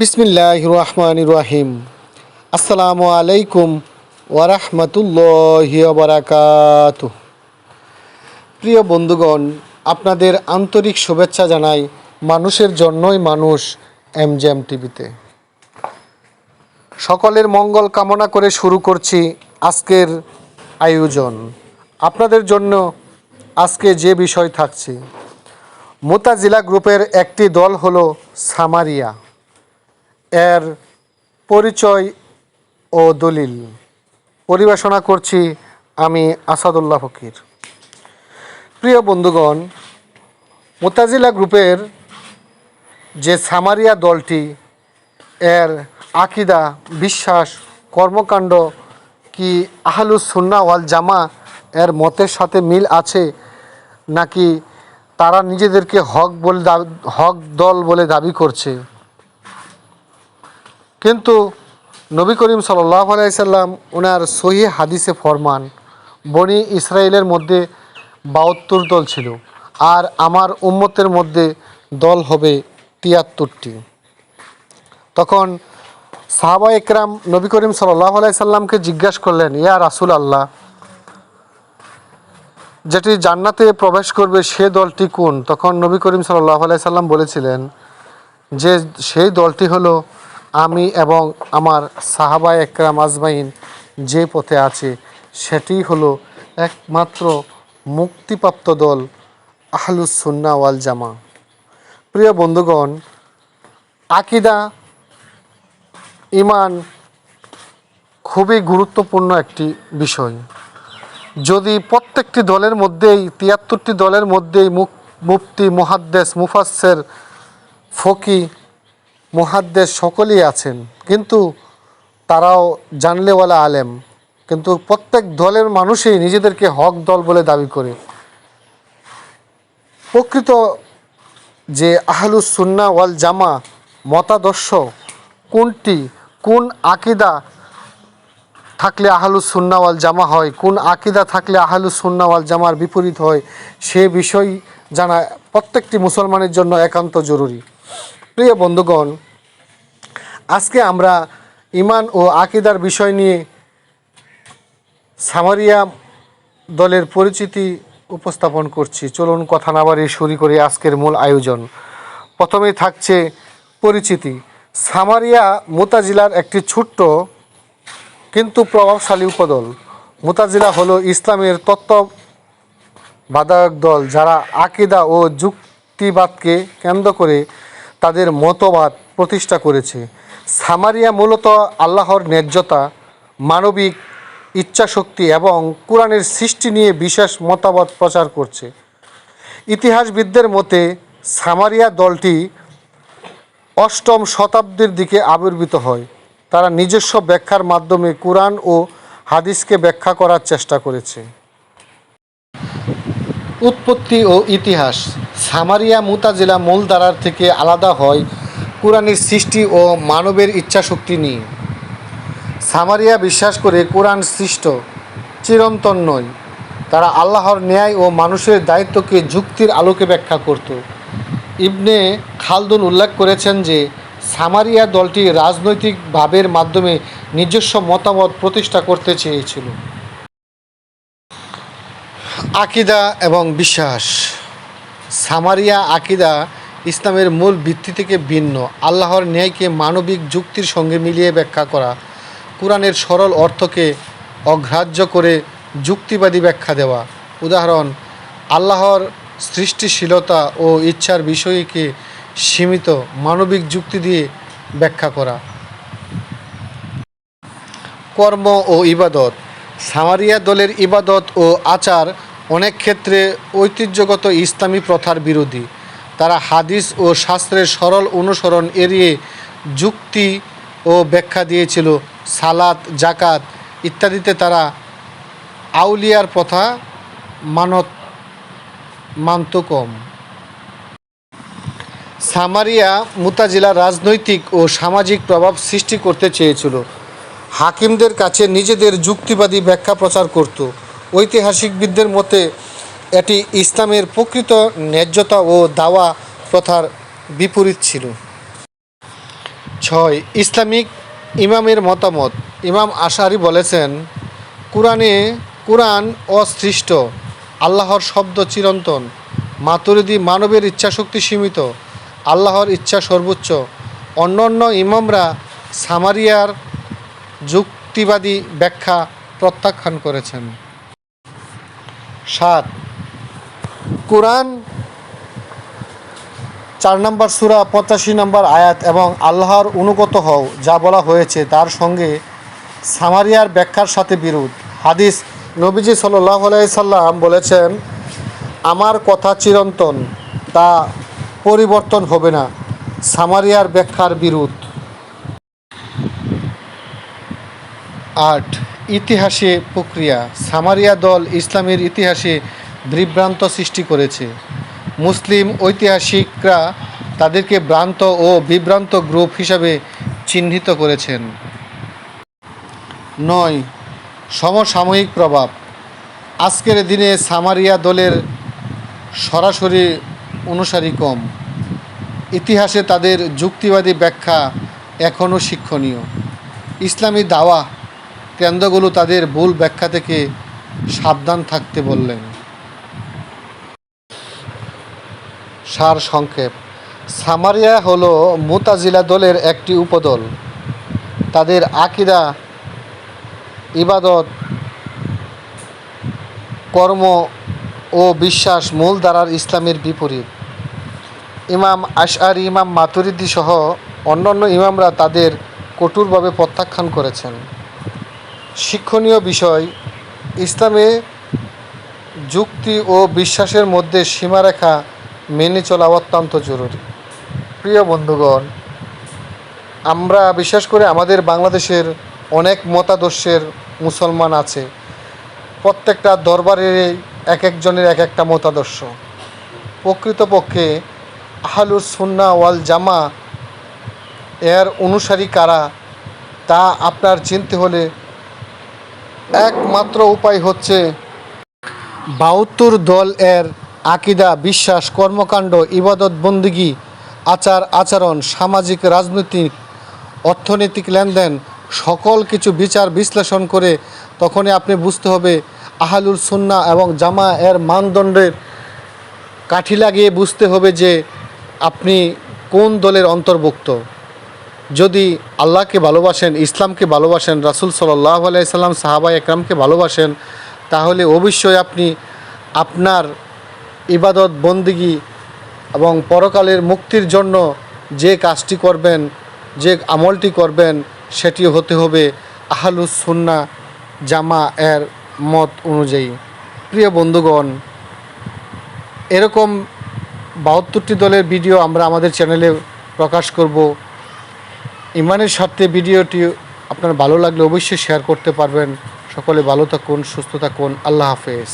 বিসমিল্লাহ রহমান রাহিম আসসালামু আলাইকুম ওয়ারহমতুল্লাহ বারাকাত প্রিয় বন্ধুগণ, আপনাদের আন্তরিক শুভেচ্ছা জানাই মানুষের জন্যই মানুষ এমজেম টিভিতে। সকলের মঙ্গল কামনা করে শুরু করছি আজকের আয়োজন। আপনাদের জন্য আজকে যে বিষয় থাকছে, মোতাজিলা গ্রুপের একটি দল হলো সামারিয়া। এর পরিচয় ও দলিল। পরিবেশনা করছি আমি আসাদুল্লাহ ফকির। প্রিয় বন্ধুগণ, মোতাজিলা গ্রুপের যে সামারিয়া দলটি, এর আকিদা, বিশ্বাস, কর্মকাণ্ড কি আহলুস সুন্না ওয়াল জামা এর মতের সাথে মিল আছে নাকি তারা নিজেদেরকে হক বলে হক দল বলে দাবি করছে? কিন্তু নবী করিম সাল্লাহ আলাইসাল্লাম ওনার সহি হাদিসে ফরমান, বনি ইসরায়েলের মধ্যে বাহাত্তর দল ছিল আর আমার উম্মতের মধ্যে দল হবে তিয়াত্তরটি। তখন সাহাবা একরাম নবী করিম সাল্লাহ আলাইসাল্লামকে জিজ্ঞাসা করলেন, ইয়া রাসুল আল্লাহ যেটি জান্নাতে প্রবেশ করবে সে দলটি কোন? তখন নবী করিম সাল্লাহ আলাইসাল্লাম বলেছিলেন যে সেই দলটি হলো আমি এবং আমার সাহাবা একরাম আজমাইন যে পথে আছে, সেটি হলো একমাত্র মুক্তিপ্রাপ্ত দল আহলুস সুন্না ওয়াল জামা। প্রিয় বন্ধুগণ, আকিদা ইমান খুবই গুরুত্বপূর্ণ একটি বিষয়। যদি প্রত্যেকটি দলের মধ্যেই, তিয়াত্তরটি দলের মধ্যেই মুক, মুফতি, মুহাদ্দেস মুফাসের ফকি মুহাদ্দেস সকলেই আছেন, কিন্তু তারাও জানলেওয়ালা আলেম। কিন্তু প্রত্যেক দলের মানুষই নিজেদেরকে হক দল বলে দাবি করে। প্রকৃত যে আহলুস সুন্না ওয়াল জামা মতাদর্শ কোনটি, কোন আকিদা থাকলে আহলুস সুন্না ওয়াল জামা হয়, কোন আকিদা থাকলে আহলুস সুন্না ওয়াল জামার বিপরীত হয়, সে বিষয় জানা প্রত্যেকটি মুসলমানের জন্য একান্ত জরুরি। প্রিয় বন্ধুগণ আজকে আমরা ইমান ও আকিদার বিষয় নিয়ে সামারিয়া দলের পরিচিতি উপস্থাপন করছি। চলুন কথা না বাড়িয়ে শুরু করি আজকের মূল আয়োজন। প্রথমেই থাকছে পরিচিতি। সামারিয়া মোতাজিলার একটি ছোট্ট কিন্তু প্রভাবশালী উপদল। মোতাজিলা হলো ইসলামের তত্ত্ব বাধায়ক দল যারা আকিদা ও যুক্তিবাদকে কেন্দ্র করে তাদের মতবাদ প্রতিষ্ঠা করেছে। সামারিয়া মূলত আল্লাহর ন্যায্যতা, মানবিক ইচ্ছাশক্তি এবং কোরআনের সৃষ্টি নিয়ে বিশেষ মতামত প্রচার করছে। ইতিহাসবিদদের মতে, সামারিয়া দলটি অষ্টম শতাব্দীর দিকে আবির্ভূত হয়। তারা নিজস্ব ব্যাখ্যার মাধ্যমে কোরআন ও হাদিসকে ব্যাখ্যা করার চেষ্টা করেছে। উৎপত্তি ও ইতিহাস। সামারিয়া মুতাজিলা মূলধারার থেকে আলাদা হয় কোরআনের সৃষ্টি ও মানবের ইচ্ছাশক্তি নিয়ে। সামারিয়া বিশ্বাস করে কোরআন সৃষ্ট, চিরন্তন নয়। তারা আল্লাহর ন্যায় ও মানুষের দায়িত্বকে যুক্তির আলোকে ব্যাখ্যা করত। ইবনে খালদুন উল্লেখ করেছেন যে, সামারিয়া দলটি রাজনৈতিক ভাবের মাধ্যমে নিজস্ব মতামত প্রতিষ্ঠা করতে চেয়েছিল। আকিদা এবং বিশ্বাস। সামারিয়া আকিদা ইসলামের মূল ভিত্তি থেকে ভিন্ন। আল্লাহর ন্যায়কে মানবিক যুক্তির সঙ্গে মিলিয়ে ব্যাখ্যা করা। কোরআনের সরল অর্থকে অগ্রাহ্য করে যুক্তিবাদী ব্যাখ্যা দেওয়া। উদাহরণ, আল্লাহর সৃষ্টিশীলতা ও ইচ্ছার বিষয়কে সীমিত মানবিক যুক্তি দিয়ে ব্যাখ্যা করা। কর্ম ও ইবাদত। সামারিয়া দলের ইবাদত ও আচার অনেক ক্ষেত্রে ঐতিহ্যগত ইসলামী প্রথার বিরোধী। তারা হাদিস ও শাস্ত্রের সরল অনুসরণ এড়িয়ে যুক্তি ও ব্যাখ্যা দিয়েছিল। সালাত জাকাত ইত্যাদিতে তারা আউলিয়ার প্রথা মানত মানত কম। সামারিয়া মুতাজিলা রাজনৈতিক ও সামাজিক প্রভাব সৃষ্টি করতে চেয়েছিল। হাকিমদের কাছে নিজেদের যুক্তিবাদী ব্যাখ্যা প্রচার করত। ঐতিহাসিকবিদদের মতে এটি ইসলামের প্রকৃত ন্যায্যতা ও দাওয়া প্রথার বিপরীত ছিল। ছয়, ইসলামিক ইমামের মতামত। ইমাম আশারি বলেছেন, কোরআনে কোরআন অসৃষ্ট, আল্লাহর শব্দ চিরন্তন, মাতুরিদি মানবের ইচ্ছা শক্তি সীমিত, আল্লাহর ইচ্ছা সর্বোচ্চ। অন্য অন্য ইমামরা সামারিয়ার যুক্তিবাদী ব্যাখ্যা প্রত্যাখ্যান করেছেন। সাত কোরআন, চার নম্বর সুরা, পঁচাশি নম্বর আয়াত এবং আল্লাহর অনুগত হও, যা বলা হয়েছে, তার সঙ্গে সামারিয়ার ব্যাখ্যার সাথে বিরোধ। হাদিস নবীজি সাল্লাহ সাল্লাম বলেছেন, আমার কথা চিরন্তন, তা পরিবর্তন হবে না। সামারিয়ার ব্যাখ্যার বিরোধ। আট, ইতিহাসে প্রক্রিয়া। সামারিয়া দল ইসলামের ইতিহাসে বিভ্রান্ত সৃষ্টি করেছে। মুসলিম ঐতিহাসিকরা তাদেরকে ভ্রান্ত ও বিভ্রান্ত গ্রুপ হিসাবে চিহ্নিত করেছেন। নয়, সমসাময়িক প্রভাব। আজকের দিনে সামারিয়া দলের সরাসরি অনুসারী কম। ইতিহাসে তাদের যুক্তিবাদী ব্যাখ্যা এখনও শিক্ষণীয়। ইসলামী দাওয়া কেন্দ্রগুলো তাদের ভুল ব্যাখ্যা থেকে সাবধান থাকতে বললেন। সার সংক্ষেপ। সামারিয়া হলো মুতাজিলা দলের একটি উপদল। তাদের আকিদা, ইবাদত, কর্ম ও বিশ্বাস মূল ধারার ইসলামের বিপরীত। ইমাম আশআরি, ইমাম মাতুরিদি সহ অন্যান্য ইমামরা তাদের কঠোরভাবে প্রত্যাখ্যান করেছেন। শিক্ষণীয় বিষয়, ইসলামে যুক্তি ও বিশ্বাসের মধ্যে সীমারেখা মেনে চলা অত্যন্ত জরুরি। প্রিয় বন্ধুগণ, আমরা বিশেষ করে আমাদের বাংলাদেশের অনেক মতাদর্শের মুসলমান আছে। প্রত্যেকটা দরবারের এক একজনের এক একটা মতাদর্শ। প্রকৃতপক্ষে আহলুস সুন্না ওয়াল জামা এর অনুসারী কারা, তা আপনার চিনতে হলে একমাত্র উপায় হচ্ছে বাহাত্তর দল এর আকিদা, বিশ্বাস, কর্মকাণ্ড, ইবাদত, বন্দিগি, আচার, আচরণ, সামাজিক, রাজনৈতিক, অর্থনৈতিক লেনদেন, সকল কিছু বিচার বিশ্লেষণ করে তখনই আপনি বুঝতে হবে আহালুল সুন্না এবং জামা এর মানদণ্ডের কাঠি লাগিয়ে বুঝতে হবে যে আপনি কোন দলের অন্তর্ভুক্ত। যদি আল্লাহকে ভালোবাসেন, ইসলামকে ভালোবাসেন, রাসুল সাল্লাহ আলাইসাল্লাম সাহাবা একরামকে ভালোবাসেন, তাহলে অবশ্যই আপনি আপনার ইবাদত, বন্দিগি এবং পরকালের মুক্তির জন্য যে কাজটি করবেন, যে আমলটি করবেন সেটি হতে হবে আহালুস সুন্না জামা এর মত অনুযায়ী। প্রিয় বন্ধুগণ, এরকম বাহাত্তরটি দলের ভিডিও আমরা আমাদের চ্যানেলে প্রকাশ করব। ইমানের স্বার্থে ভিডিওটি আপনার ভালো লাগলে অবশ্যই শেয়ার করতে পারবেন। সকলে ভালো থাকুন, সুস্থ থাকুন। আল্লাহ হাফেজ।